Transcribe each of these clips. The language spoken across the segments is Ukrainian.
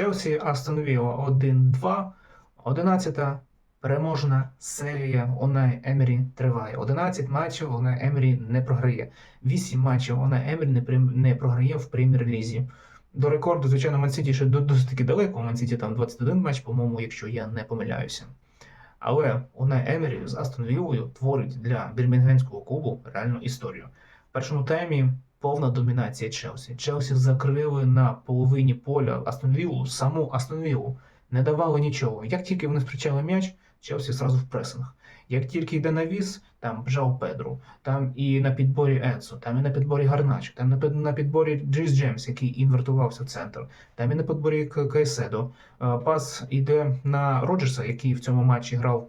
Челсі Астон Вілла 1-2. 11-та переможна серія Онай Емері триває. 11 матчів Онай Емері не програє. 8 матчів Онай Емері не, прем- не програє в прем'єр-лізі. До рекорду, звичайно, Мансіті ще досить таки далеко. У Мансіті там 21 матч, по-моєму, якщо я не помиляюся. Але Онай Емері з Астон Віллою творить для бірмінгемського клубу реальну історію. В першому таймі повна домінація Челсі. Челсі закрили на половині поля Астон Віллу, саму Астон Віллу. Не давали нічого. Як тільки вони зустрічали м'яч, Челсі зразу в пресинг. Як тільки йде навіс, там Жао Педру, там і на підборі Енсо, там і на підборі Гарначо, там на підборі Джейс Джемс, який інвертувався в центр, там і на підборі Кайседо. Е, Пас йде на Роджерса, який в цьому матчі грав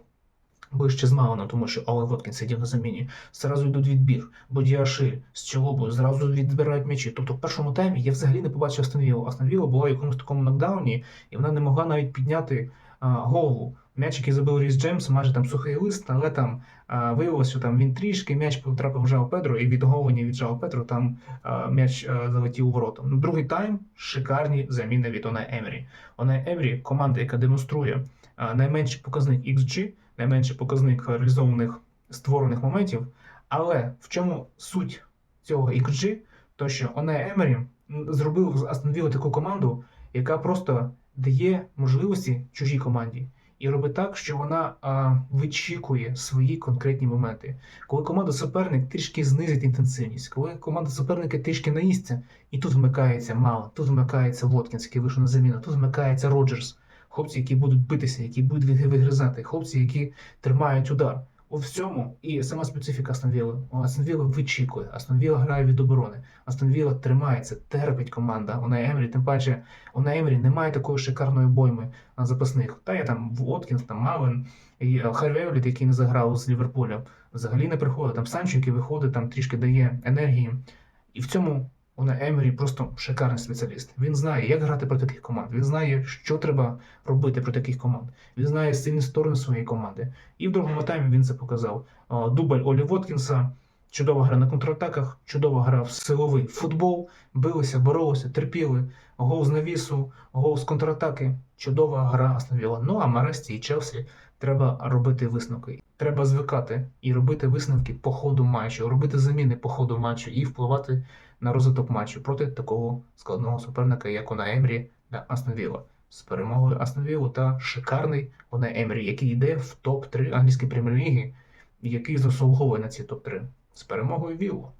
ближче з Мауном, тому що Оле Воткін сидів на заміні. Зразу йдуть відбір. Бодіашиль з Чолобою зразу відбирають м'ячі. Тобто в першому таймі я взагалі не побачив Астон Віллу. Астон була в якомусь такому нокдауні, і вона не могла навіть підняти а, голову. М'яч, який забив Ріс Джеймс, майже там сухий лист, але там а, виявилося, що там він трішки, м'яч потрапив в Жао Педро, і від головні від Жао Педро там а, м'яч а, залетів у ворота. Ну, другий тайм шикарні заміни від Онай Емрі. Онай Емрі команда, яка демонструє а, найменший показник XG, найменший показник реалізованих створених моментів. Але в чому суть цього XG? То що Онай Емері зробив з Астон таку команду, яка просто дає можливості чужій команді. І робить так, що вона а, вичікує свої конкретні моменти. Коли команда суперник трішки знизить інтенсивність, коли команда суперника трішки наїсться, і тут вмикається Мало, тут вмикається Воткінс, який вийшов на заміну, тут вмикається Роджерс, хлопці, які будуть битися, які будуть вигризати, хлопці, які тримають удар. У всьому і сама специфіка Астон Вілли. Астон вичікує, Астон Вілла грає від оборони. Астон Вілла тримається, терпить команда. У Емрі, тим паче, у Емрі немає такої шикарної бойми на запасних. Та є там Воткінс, там Мавен, і е, Евліт, який не заграв з Ліверпуля, взагалі не приходить. Там Санчо, який виходить, там трішки дає енергії. І в цьому Уна Емері просто шикарний спеціаліст. Він знає, як грати проти таких команд. Він знає, що треба робити проти таких команд. Він знає сильні сторони своєї команди. І в другому таймі він це показав. Дубль Олі Воткінса, чудова гра на контратаках, чудова гра в силовий футбол. Билися, боролися, терпіли. Гол з навісу, гол з контратаки. Чудова гра Астон Вілла. Ну а Маресті і Челсі треба робити висновки. Треба звикати і робити висновки по ходу матчу, робити заміни по ходу матчу і впливати на розвиток матчу проти такого складного суперника, як Уна Емрі та Астон Вілла. З перемогою Астон Вілла та шикарний Уна Емрі, який йде в топ-3 англійської прем'єр-ліги, який заслуговує на ці топ-3. З перемогою Віллу.